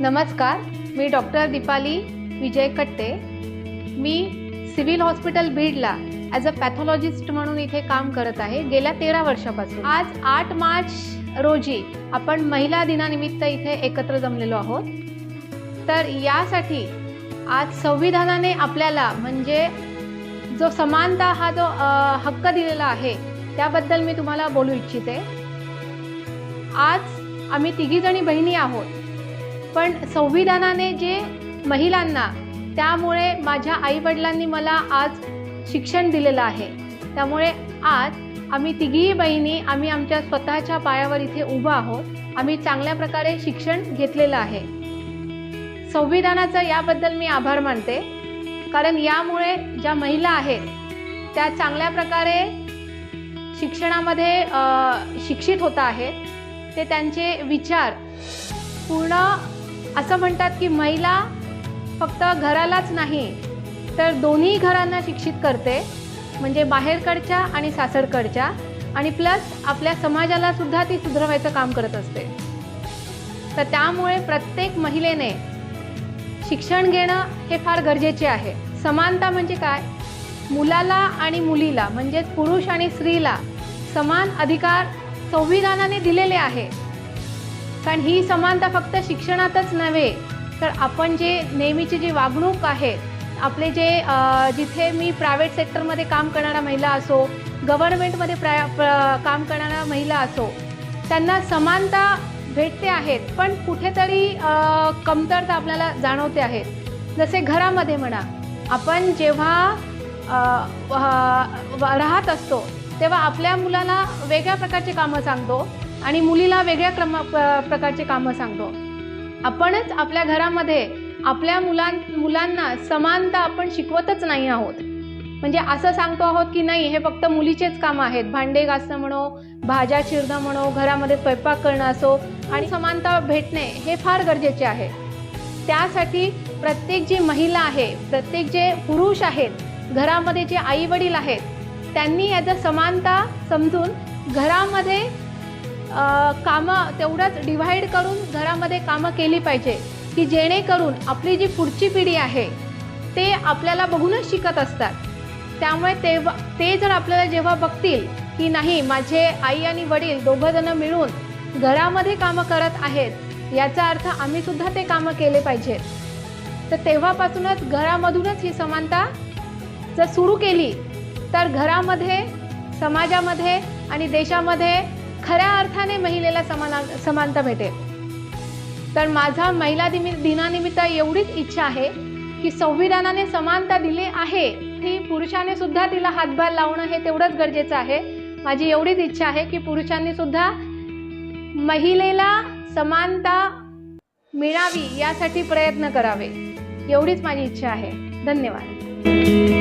नमस्कार मी डॉक्टर दीपाली विजय कट्टे. मी civil hospital बीडला ॲज अ पॅथॉलॉजिस्ट म्हणून इथे काम करत आहे गेल्या तेरा वर्षापासून. आज आठ मार्च रोजी आपण महिला दिनानिमित्त इथे एकत्र जमलेलो आहोत. तर यासाठी आज संविधानाने आपल्याला म्हणजे जो समानता हा जो हक्क दिलेला आहे त्याबद्दल मी तुम्हाला बोलू इच्छिते. आज आम्ही तिघीजणी बहिणी आहोत पण संविधानाने जे महिलांना त्यामुळे माझ्या आईवडिलांनी मला आज शिक्षण दिलेलं आहे. त्यामुळे आज आम्ही तिघीही बहिणी आम्ही आमच्या स्वतःच्या पायावर इथे उभं आहोत. आम्ही चांगल्या प्रकारे शिक्षण घेतलेलं आहे. संविधानाचं याबद्दल मी आभार मानते. कारण यामुळे ज्या महिला आहेत त्या चांगल्या प्रकारे शिक्षणामध्ये शिक्षित होत आहेत. ते त्यांचे विचार पूर्ण असं म्हणतात की महिला फक्त घरालाच नाही तर दोन्ही घरांना शिक्षित करते. म्हणजे बाहेरकडच्या आणि सासरकडच्या. आणि प्लस आपल्या समाजाला सुद्धा ती सुधरवायचं काम करत असते. तर त्यामुळे प्रत्येक महिलेने शिक्षण घेणं हे फार गरजेचे आहे. समानता म्हणजे काय? मुलाला आणि मुलीला म्हणजेच पुरुष आणि स्त्रीला समान अधिकार संविधानाने दिलेले आहे. कारण ही समानता फक्त शिक्षणातच नव्हे तर आपण जे नेहमीची जी वागणूक आहे आपले जे जिथे मी प्रायव्हेट सेक्टरमध्ये काम करणारा महिला असो गव्हर्नमेंटमध्ये प्रा काम करणारा महिला असो त्यांना समानता भेटते आहेत पण कुठेतरी कमतरता आपल्याला जाणवते आहेत. जसे घरामध्ये म्हणा आपण जेव्हा राहत असतो तेव्हा आपल्या मुलाला वेगळ्या प्रकारचे कामं सांगतो आणि मुलीला वेगळ्या क्रम प- प्रकारचे कामं सांगतो. आपणच आपल्या घरामध्ये आपल्या मुलां मुलांना समानता आपण शिकवतच नाही आहोत. म्हणजे असं सांगतो आहोत की नाही हे फक्त मुलीचेच कामं आहेत. भांडे घासणं म्हणो भाज्या चिरणं म्हणो घरामध्ये स्वयंपाक करणं असो आणि समानता भेटणे हे फार गरजेचे आहे. त्यासाठी प्रत्येक जी महिला आहे प्रत्येक जे पुरुष आहेत घरामध्ये जे आई वडील आहेत त्यांनी याचं समानता समजून घरामध्ये कामं तेवढंच डिव्हाइड करून घरामध्ये कामं केली पाहिजे की जेणेकरून आपली जी पुढची पिढी आहे ते आपल्याला बघूनच शिकत असतात. त्यामुळे तेव्हा ते जर आपल्याला जेव्हा बघतील की नाही माझे आई आणि वडील दोघंजणं मिळून घरामध्ये कामं करत आहेत याचा अर्थ आम्ही सुद्धा ते कामं केले पाहिजेत. तर तेव्हापासूनच घरामधूनच ही समानता जर सुरू केली तर घरामध्ये समाजामध्ये आणि देशामध्ये खऱ्या अर्थाने महिलेला समाना समानता भेटेल. तर माझा महिला दिमि दिनानिमित्त एवढीच इच्छा आहे की संविधानाने समानता दिली आहे. त्यासाठी पुरुषाने सुद्धा तिला हातभार लावणं हे तेवढंच गरजेचं आहे. माझी एवढीच इच्छा आहे की पुरुषांनी सुद्धा महिलेला समानता मिळावी यासाठी प्रयत्न करावे. एवढीच माझी इच्छा आहे. धन्यवाद.